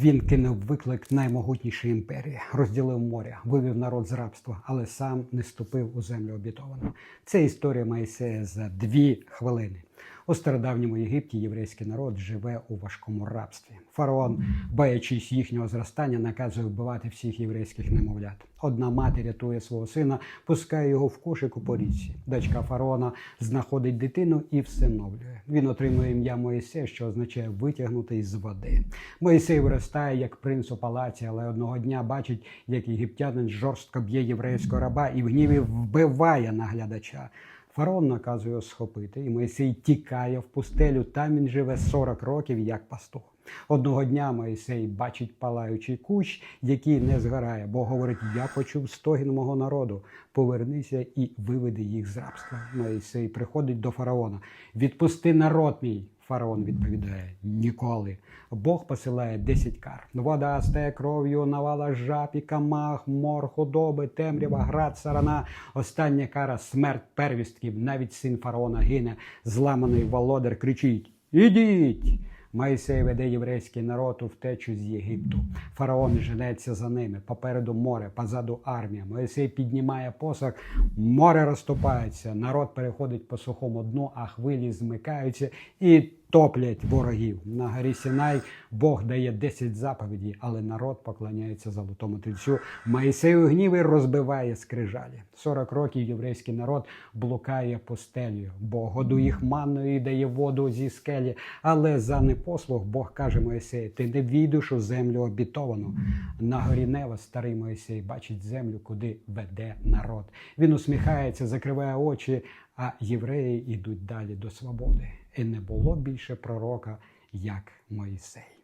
Він кинув виклик наймогутнішої імперії, розділив моря, вивів народ з рабства, але сам не ступив у землю обітовану. Це історія Моїсея за дві хвилини. У стародавньому Єгипті єврейський народ живе у важкому рабстві. Фараон, боячись їхнього зростання, наказує вбивати всіх єврейських немовлят. Одна мати рятує свого сина, пускає його в кошик у порічці. Дочка фараона знаходить дитину і всиновлює. Він отримує ім'я Моїсея, що означає витягнутий з води. Моїсей виростає як принц у палаці, але одного дня бачить, як єгиптянин жорстко б'є єврейського раба і в гніві вбиває наглядача. Фараон наказує його схопити, і Моїсей тікає в пустелю. Там він живе 40 років як пастух. Одного дня Моїсей бачить палаючий кущ, який не згорає, бо говорить: Я почув стогін мого народу. Повернися і виведи їх з рабства. Моїсей приходить до фараона. Відпусти народ мій. Фараон відповідає ніколи. Бог посилає 10 кар. Вода стає кров'ю, навала жаб і камах, мор, худоби, темрява, град, сарана. Остання кара смерть первістків. Навіть син фараона гине. Зламаний володар кричить: Ідіть! Моїсей веде єврейський народ у втечу з Єгипту. Фараон женеться за ними. Попереду море, позаду армія. Моїсей піднімає посох, море розступається. Народ переходить по сухому дну, а хвилі змикаються і топлять ворогів. На горі Сінай Бог дає 10 заповідей, але народ поклоняється золотому тельцю. Моїсей у гніві розбиває скрижалі. 40 років єврейський народ блукає пустелею. Бог годує їх манною і дає воду зі скелі. Але за непослух Бог каже Моїсею, ти не війдеш у землю обітовану. На горі Нева старий Моїсей бачить землю, куди веде народ. Він усміхається, закриває очі, а євреї йдуть далі до свободи. І не було більше пророка, як Моїсей.